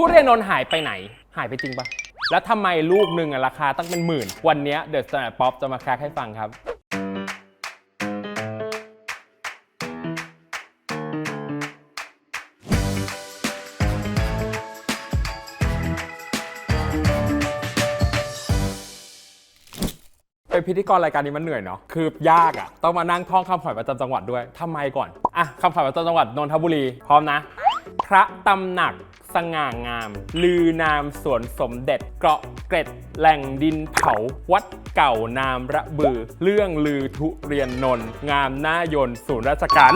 ทุเรียนนนท์หายไปไหน หายไปจริงปะแล้วทำไมลูกหนึ่งอะราคาตั้งเป็นหมื่น วันเนี้เดอะสแตนด์ป๊อปจะมาแคร์ให้ฟังครับ เป็นพิธีกรรายการนี้มันเหนื่อยเนาะ คือยากอะต้องมานั่งท่องคำขวัญประจำจังหวัดด้วยทำไมก่อน อะคำขวัญประจำจังหวัดนนทบุรี พร้อมนะ พระตำหนัก สง่างาม ลือนามสวนสมเด็จเกาะเกร็ดแหล่งดินเผา วัดเก่านามระบือ เรื่องลือทุเรียนนนงามหน้ายนศูนย์ราชการ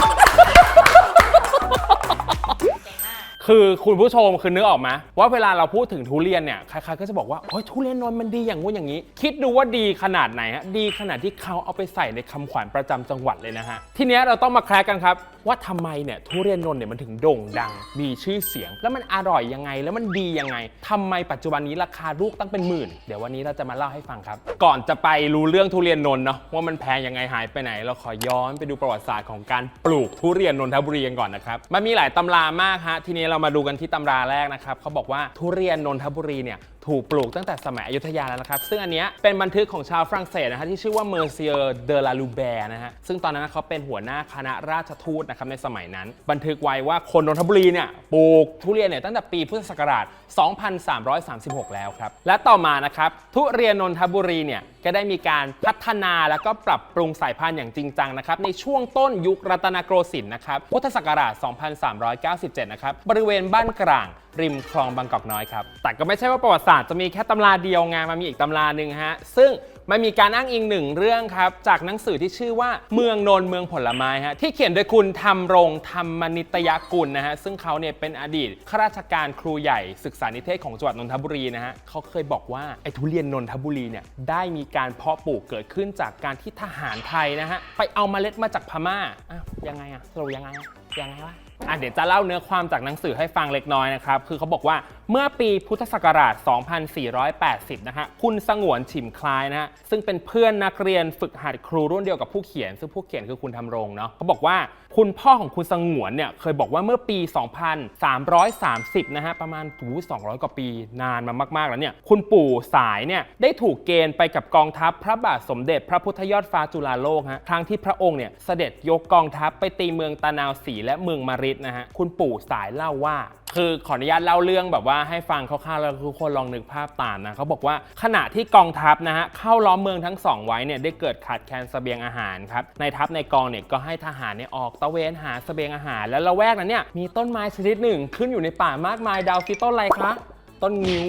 คือคุณผู้ชมคือนึกออกไหมว่าเวลาเราพูดถึงทุเรียนเนี่ยใครๆก็จะบอกว่าโอ้ยทุเรียนนนท์มันดีอย่างงู้นอย่างนี้ คิดดูว่าดีขนาดไหนฮะดีขนาดที่เขาเอาไปใส่ในคำขวัญประจำจังหวัดเลยนะฮะทีเนี้ยเราต้องมาแคร์กันครับว่าทำไมเนี่ยทุเรียนนนท์เนี่ยมันถึงโด่งดัง มีชื่อเสียง แล้วมันอร่อยยังไง แล้วมันดียังไงทำไมปัจจุบันนี้ราคาลูกตั้งเป็นหมื่น เดี๋ยววันนี้เราจะมาเล่าให้ฟังครับ ก่อนจะไปรู้เรื่องทุเรียนนนท์เนาะว่ามันแพงยังไงหายไปไหน เราขอย้อนไปดูประวัติศาสตร์ของการปลูกทุเรียนนนทบุรีกันก่อนนะครับมันมีหลายตำรามากฮะทีนี้เรามาดูกันที่ตำราแรกนะครับเขาบอกว่าทุเรียนนนทบุรีเนี่ยถูกปลูกตั้งแต่สมัยอยุธยาแล้วนะครับ ซึ่งอันเนี้ยเป็นบันทึกของชาวฝรั่งเศสนะฮะที่ชื่อว่าเมอร์เซียร์เดลาลูแบร์นะฮะซึ่งตอนนั้นเขาเป็นหัวหน้าคณะราชทูตนะครับในสมัยนั้น บันทึกไว้ว่าคนนนทบุรีเนี่ยปลูกทุเรียนเนี่ยตั้งแต่ปีพุทธศักราช 2336 แล้วครับ และต่อมานะครับทุเรียนนนทบุรีเนี่ยก็ได้มีการพัฒนาแล้วก็ปรับปรุงสายพันธุ์อย่างจริงจังนะครับในช่วงต้นยุครัตนโกสินทร์นะครับพุทธศักราช 2397 นะครับบริเวณบ้านกลาง ริมคลองบางกอกน้อยครับ แต่ก็ไม่ใช่ว่าประวัติศาสตร์จะมีแค่ตำราเดียวไงมันมีอีกตำราหนึ่งฮะ ซึ่งมันมีการอ้างอิงหนึ่งเรื่องครับ จากหนังสือที่ชื่อว่าเมืองนนท์เมืองผลไม้ฮะ ที่เขียนโดยคุณธรรมรงธรรมนิตยกุลนะฮะ ซึ่งเขาเนี่ยเป็นอดีตข้าราชการครูใหญ่ศึกษานิเทศของจังหวัดนนทบุรีนะฮะเขาเคยบอกว่าไอ้ทุเรียนนนทบุรีเนี่ยได้มีการเพาะปลูกเกิดขึ้นจากการที่ทหารไทยนะฮะไปเอาเมล็ดมาจากพม่าอะยังไงอะสรุปยังไงอะยังไงวะ อะเดี๋ยวจะเล่าเนื้อความจากหนังสือให้ฟังเล็กน้อยนะครับ คือเขาบอกว่าเมื่อปีพุทธศักราช 2480 นะฮะ คุณสงวนฉิมคลายนะฮะ ซึ่งเป็นเพื่อนนักเรียนฝึกหัดครูรุ่นเดียวกับผู้เขียน ซึ่งผู้เขียนคือคุณทำรงเนาะเขาบอกว่าคุณพ่อของคุณสงวนเนี่ยเคยบอกว่าเมื่อปี 2330 นะฮะ ประมาณถู200 กว่าปีนานมามาก ๆ แล้วเนี่ย คุณปู่สายเนี่ยได้ถูกเกณฑ์ไปกับกองทัพพระบาทสมเด็จพระพุทธยอดฟ้าจุฬาโลกฮะ ครั้งที่พระองค์เนี่ยเสด็จยกกองทัพไปตีเมืองตะนาวสีและเมืองมาริดนะฮะ คุณปู่สายเล่าว่า คือขออนุญาตเล่าเรื่องแบบว่าให้ฟังคร่าวๆแล้วทุกคนลองนึกภาพตามนะเขาบอกว่าขณะที่กองทัพนะฮะเข้าล้อมเมืองทั้งสองไว้เนี่ยได้เกิดขาดแคลนเสบียงอาหารครับในทัพในกองเนี่ยก็ให้ทหารเนี่ยออกตะเวนหาเสบียงอาหาร แล้วละแวกนั้นเนี่ยมีต้นไม้ชนิดหนึ่งขึ้นอยู่ในป่ามากมายดาวซิต้นอะไรคะต้นงิ้ว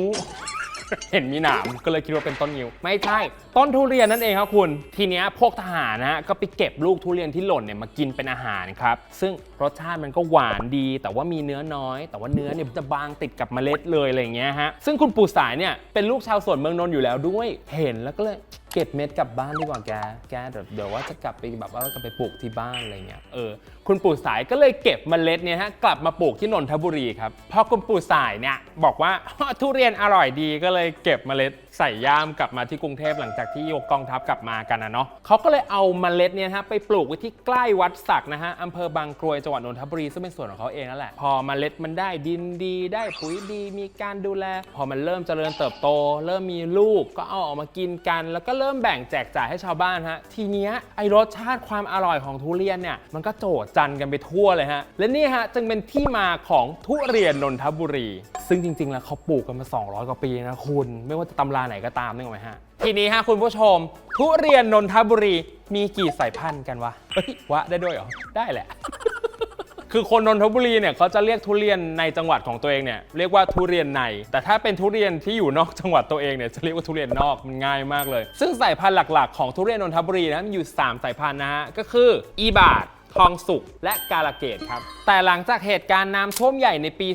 เห็นมีหนามก็เลยคิดว่าเป็นต้นงิ้ว ไม่ใช่ ต้นทุเรียนนั่นเองครับคุณ ทีเนี้ยพวกทหารนะฮะก็ไปเก็บลูกทุเรียนที่หล่นเนี่ยมากินเป็นอาหารครับ ซึ่งรสชาติมันก็หวานดี แต่ว่ามีเนื้อน้อย แต่ว่าเนื้อเนี่ยมันจะบางติดกับเมล็ดเลยอะไรอย่างเงี้ยฮะ ซึ่งคุณปู่สายเนี่ยเป็นลูกชาวสวนเมืองนนท์อยู่แล้วด้วย เห็นแล้วก็เลย เก็บเม็ดกลับบ้านดีกว่าแก แกเดี๋ยวเดี๋ยวว่าจะกลับไปแบบว่ากลับไปปลูกที่บ้านอะไรเงี้ย เออ คุณปู่สายก็เลยเก็บเมล็ดเนี่ยฮะกลับมาปลูกที่นนทบุรีครับ พอคุณปู่สายเนี่ยบอกว่าทุเรียนอร่อยดีก็เลยเก็บเมล็ดใส่ย่ามกลับมาที่กรุงเทพหลังจากที่ยกกองทัพกลับมากันนะเนาะเขาก็เลยเอาเมล็ดเนี่ยฮะไปปลูกไว้ที่ใกล้วัดศักนะฮะอำเภอบางกรวยจังหวัดนนทบุรีซึ่งเป็นส่วนของเขาเองนั่นแหละ พอเมล็ดมันได้ดินดีได้ปุ๋ยดีมีการดูแล พอมันเริ่มเจริญเติบโต เริ่มมีลูกก็เอาออกมากินกันแล้วก็เริ่มแบ่งแจกจ่ายให้ชาวบ้านฮะ ทีเนี้ยไอรสชาติความอร่อยของทุเรียนเนี่ย มันก็โจดจันกันไปทั่วเลยฮะ และนี่ฮะจึงเป็นที่มาของทุเรียนนนทบุรี ซึ่งจริง ๆ แล้วเขาปลูกกันมา 200 กว่าปีนะคุณ ไม่ว่าจะตำราไหนก็ตามนึกออกไหมฮะ ทีนี้ฮะคุณผู้ชม ทุเรียนนนทบุรีมีกี่สายพันธุ์กันวะเฮ้ยวะได้ด้วยเหรอ ได้แหละ คือคนนนทบุรีเนี่ยเขาจะเรียกทุเรียนในจังหวัดของตัวเองเนี่ยเรียกว่าทุเรียนใน แต่ถ้าเป็นทุเรียนที่อยู่นอกจังหวัดตัวเองเนี่ยจะเรียกว่าทุเรียนนอกมันง่ายมากเลย ซึ่งสายพันธุ์หลักๆ ของทุเรียนนนทบุรีนะมีอยู่ 3 สายพันธุ์นะฮะก็คืออีบาด ทองสุกและกาลเกตครับ แต่หลังจากเหตุการณ์น้ำท่วมใหญ่ในปี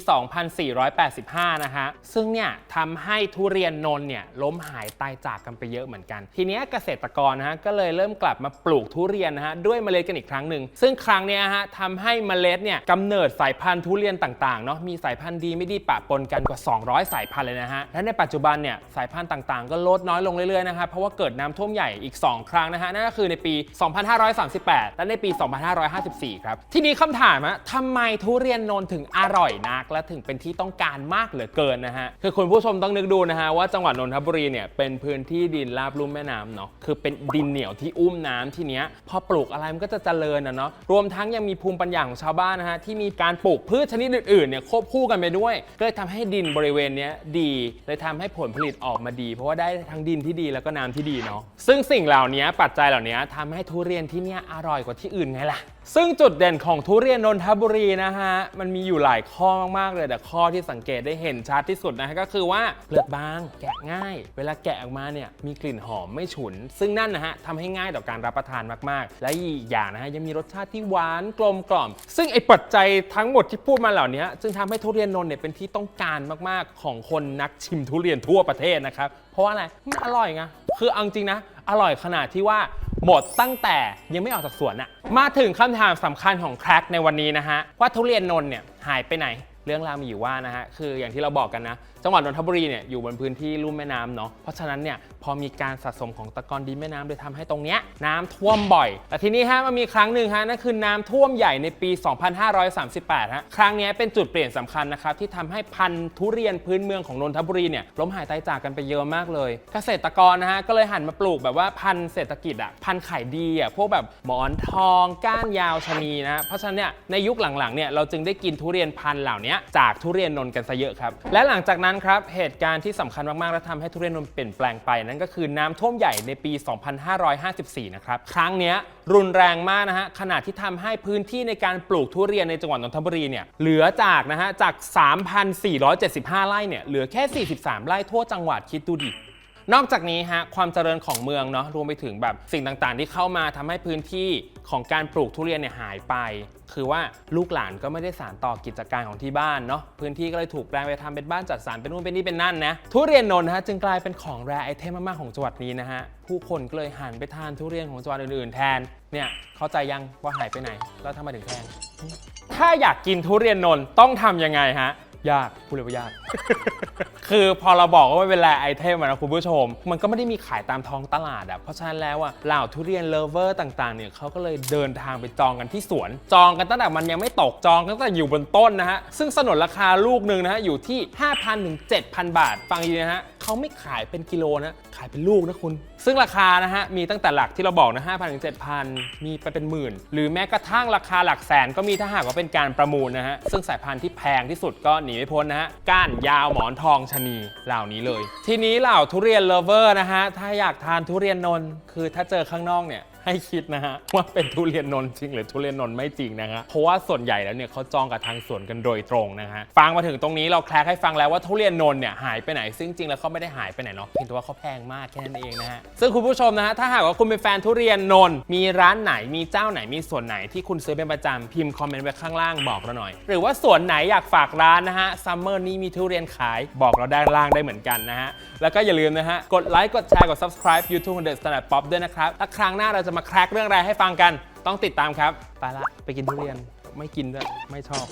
2485 นะฮะ ซึ่งเนี่ยทำให้ทุเรียนนนเนี่ยล้มหายตายจากกันไปเยอะเหมือนกัน ทีเนี้ยเกษตรกรนะฮะก็เลยเริ่มกลับมาปลูกทุเรียนนะฮะด้วยเมล็ดกันอีกครั้งหนึ่ง ซึ่งครั้งเนี้ยฮะทำให้เมล็ดเนี่ยกำเนิดสายพันธุ์ทุเรียนต่างๆเนาะมีสายพันธุ์ดีไม่ดีปะปนกันกว่า 200 สายพันธุ์เลยนะฮะ และในปัจจุบันเนี่ยสายพันธุ์ต่างๆ ก็ลดน้อยลงเรื่อยๆนะครับเพราะว่าเกิดน้ำท่วมใหญ่อีก 2 ครั้งนะฮะนั่นก็คือในปี 2538 และในปี 2550 2554 ครับ ทีนี้คำถามอะทำไมทุเรียนนนท์ถึงอร่อยนัก และถึงเป็นที่ต้องการมากเหลือเกินนะฮะ คือคุณผู้ชมต้องนึกดูนะฮะว่าจังหวัดนนทบุรีเนี่ยเป็นพื้นที่ดินราบลุ่มแม่น้ำเนาะ คือเป็นดินเหนียวที่อุ้มน้ำทีเนี้ยพอปลูกอะไรมันก็จะเจริญนะเนาะ รวมทั้งยังมีภูมิปัญญาของชาวบ้านนะฮะที่มีการปลูกพืชชนิดอื่นๆเนี่ยควบคู่กันไปด้วย ก็เลยทำให้ดินบริเวณเนี้ยดีเลยทำให้ผลผลิตออกมาดี เพราะว่าได้ทั้งดินที่ดีแล้วก็น้ำที่ดีเนาะ ซึ่งสิ่งเหล่านี้ปัจจัยเหล่านี้ทำให้ทุเรียนที่เนี่ยอร่อยกว่าที่อื่นไงล่ะ ซึ่งจุดเด่นของทุเรียนนนทบุรีนะฮะ มันมีอยู่หลายข้อมากๆเลย แต่ข้อที่สังเกตได้เห็นชัดที่สุดนะฮะก็คือว่าเปลือกบางแกะง่าย เวลาแกะออกมาเนี่ยมีกลิ่นหอมไม่ฉุน ซึ่งนั่นนะฮะทำให้ง่ายต่อการรับประทานมากๆ และอีกอย่างนะฮะยังมีรสชาติที่หวานกลมกล่อม ซึ่งไอ้ปัจจัยทั้งหมดที่พูดมาเหล่านี้จึงทำให้ทุเรียนนนท์เนี่ยเป็นที่ต้องการมากๆ ของคนนักชิมทุเรียนทั่วประเทศนะครับเพราะว่าอะไรมันอร่อยไงคือเอาจริงนะอร่อยขนาดที่ว่า หมดตั้งแต่ยังไม่ออกจากสวนอะมาถึงคำถามสำคัญของแคร็กในวันนี้นะฮะว่าทุเรียนนน์เนี่ยหายไปไหน เรื่องราวมีอยู่ว่านะฮะคืออย่างที่เราบอกกันนะ จังหวัดนนทบุรีเนี่ยอยู่บนพื้นที่ลุ่มแม่น้ำเนาะเพราะฉะนั้นเนี่ยพอมีการสะสมของตะกอนดินแม่น้ำเลยทำให้ตรงเนี้ยน้ำท่วมบ่อย แต่ทีนี้ฮะมันมีครั้งหนึ่งฮะนั่นคือน้ำท่วมใหญ่ในปี 2538ฮะครั้งเนี้ยเป็นจุดเปลี่ยนสำคัญนะครับที่ทำให้พันธุ์ทุเรียนพื้นเมืองของนนทบุรีเนี่ยล้มหายตายจากกันไปเยอะมากเลย เกษตรกรนะฮะก็เลยหันมาปลูกแบบว่าพันธุ์เศรษฐกิจอะพันธุ์ขายดีอะพวกแบบหมอนทอง ก้านยาวชะนีนะฮะเพราะฉะนั้นเนี่ยในยุคหลังๆเนี่ยเราจึงได้กินทุเรียนพันธุ์เหล่านี้จากทุเรียนนนท์กันซะเยอะครับ และหลังจากนั้นครับ เหตุการณ์ที่สำคัญมากๆ และทำให้ทุเรียนนนท์เปลี่ยนแปลงไป นั่นก็คือน้ำท่วมใหญ่ในปี 2554 นะครับ ครั้งนี้รุนแรงมากนะฮะ ขนาดที่ทำให้พื้นที่ในการปลูกทุเรียนในจังหวัดนนทบุรีเนี่ย เหลือจากนะฮะ จาก 3,475 ไร่เนี่ย เหลือแค่ 43 ไร่ทั่วจังหวัด คิดดูดิ นอกจากนี้ฮะความเจริญของเมืองเนาะรวมไปถึงแบบสิ่งต่างๆ ที่เข้ามาทำให้พื้นที่ของการปลูกทุเรียนเนี่ยหายไป คือว่าลูกหลานก็ไม่ได้สานต่อกิจการของที่บ้านเนาะพื้นที่ก็เลยถูกแปลงไปทำเป็นบ้านจัดสรรเป็นนู่นเป็นนี่เป็นนั่นนะทุเรียนนนท์นะฮะจึงกลายเป็นของแรไอเทมมากๆของจังหวัดนี้นะฮะผู้คนก็เลยหันไปทานทุเรียนของจังหวัดอื่นๆ แทนเนี่ยเข้าใจยังว่าหายไปไหนแล้วทำไมถึงแพงถ้าอยากกินทุเรียนนนท์ต้องทำยังไงฮะยากพูดเลยว่ายาก คือพอเราบอกว่ามันเป็นแรไอเทมนะคุณผู้ชม มันก็ไม่ได้มีขายตามท้องตลาดอะเพราะฉะนั้นแล้วอะเหล่าทุเรียนเลเวอร์ต่างๆเนี่ยเขาก็เลยเดินทางไปจองกันที่สวน จองกันตั้งแต่มันยังไม่ตกจองตั้งแต่อยู่บนต้นนะฮะซึ่งสนนราคาลูกหนึ่งนะฮะอยู่ที่ 5,000ถึง7,000 บาท ฟังดีนะฮะ เขาไม่ขายเป็นกิโลนะ ขายเป็นลูกนะคุณ ซึ่งราคานะฮะ มีตั้งแต่หลักที่เราบอกนะห้าพันถึงเจ็ดพันมีไปเป็นหมื่น หรือแม้กระทั่งราคาหลักแสนก็มีถ้าหากว่าเป็นการประมูลนะฮะ ซึ่งสายพันธุ์ที่แพงที่สุดก็หนีไม่พ้นนะฮะ ก้านยาวหมอนทองชะนีเหล่านี้เลย ทีนี้เหล่าทุเรียนเลเวอร์นะฮะ ถ้าอยากทานทุเรียนนนท์คือถ้าเจอข้างนอกเนี่ย ให้คิดนะฮะว่าเป็นทุเรียนนนท์จริง หรือทุเรียนนนท์ไม่จริงนะฮะเพราะว่าส่วนใหญ่แล้วเนี่ยเขาจองกับทางสวนกันโดยตรงนะฮะฟังมาถึงตรงนี้เราแคลกให้ฟังแล้วว่าทุเรียนนนท์เนี่ยหายไปไหนซึ่งจริงแล้วเขาไม่ได้หายไปไหนเนาะเพียงแต่ว่าเขาแพงมากแค่นั้นเองนะฮะซึ่งคุณผู้ชมนะฮะถ้าหากว่าคุณเป็นแฟนทุเรียนนนท์มีร้านไหนมีเจ้าไหนมีส่วนไหนที่คุณซื้อเป็นประจำพิมพ์คอมเมนต์ไว้ข้างล่างบอกเราหน่อย หรือว่าส่วนไหนอยากฝากร้านนะฮะซัมเมอร์นี้มีทุเรียนขายบอกเราด้านล่างได้เหมือนกันนะฮะแล้วก็อย่าลืมนะฮะกดไลค์กดแชร์กด subscribe YouTube ของ The Standard Pop ด้วยนะครับและครั้งหน้าเราจะมาแคร็กเรื่องอะไรให้ฟังกัน ต้องติดตามครับ ไปละ ไปกินทุเรียน ไม่กินด้วย ไม่ชอบ